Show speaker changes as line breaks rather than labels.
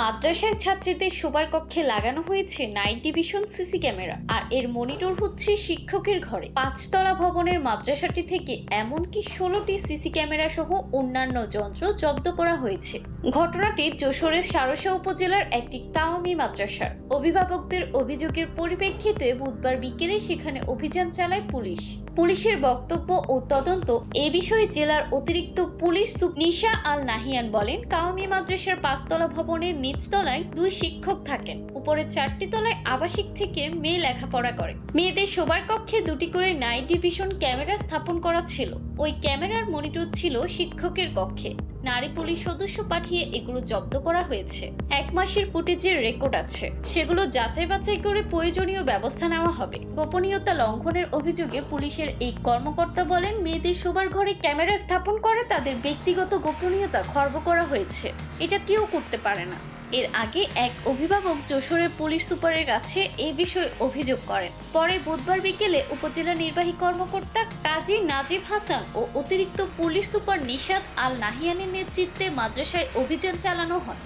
মাদ্রাসায় ছাত্রীদের শোবার কক্ষে লাগানো হয়েছে নাইট ডিভিশন সিসি ক্যামেরা। আর এর মনিটর হচ্ছে শিক্ষকের ঘরে। পাঁচতলা ভবনের মাদ্রাসাটি থেকে এমনকি ষোলোটি সিসি ক্যামেরা সহ অন্যান্য যন্ত্র জব্দ করা হয়েছে। ঘটনাটি যশোরের সারসা উপজেলার একটি কাওমি মাদ্রাসার। অভিভাবকদের অভিযোগের পরিপ্রেক্ষিতে বুধবার বিকেলে সেখানে অভিযান চালায় পুলিশ। পুলিশের বক্তব্য ও তদন্ত এ বিষয়ে জেলার অতিরিক্ত পুলিশ নিশা আল নাহিয়ান বলেন কাওমি মাদ্রাসার পাঁচতলা ভবনের নিচতলায় দুই শিক্ষক থাকেন। উপরে চারটি তলায় আবাসিক থেকে মেয়ে লেখাপড়া করে। মেয়েদের শোবার কক্ষে দুটি করে নাইট ডিভিশন ক্যামেরা স্থাপন করা ছিল। ওই ক্যামেরার মনিটর ছিল শিক্ষকের কক্ষে। নারী পুলিশ সদস্য পাঠিয়ে এগুলো জব্দ করা হয়েছে। এক মাসের ফুটেজের রেকর্ড আছে। সেগুলো যাচাই বাছাই করে প্রয়োজনীয় ব্যবস্থা নেওয়া হবে। গোপনীয়তা লঙ্ঘনের অভিযোগে পুলিশের এই কর্মকর্তা বলেন, মেয়েদের শোবার ঘরে ক্যামেরা স্থাপন করে তাদের ব্যক্তিগত গোপনীয়তা খর্ব করা হয়েছে। এটা কেউ করতে পারে না। এর আগে এক অভিভাবক যশোরের পুলিশ সুপারের কাছে এ বিষয়ে অভিযোগ করেন। পরে বুধবার বিকেলে উপজেলা নির্বাহী কর্মকর্তা কাজী নাজিব হাসান ও অতিরিক্ত পুলিশ সুপার নিশাদ আল নাহিয়ানের নেতৃত্বে মাদ্রাসায় অভিযান চালানো হয়।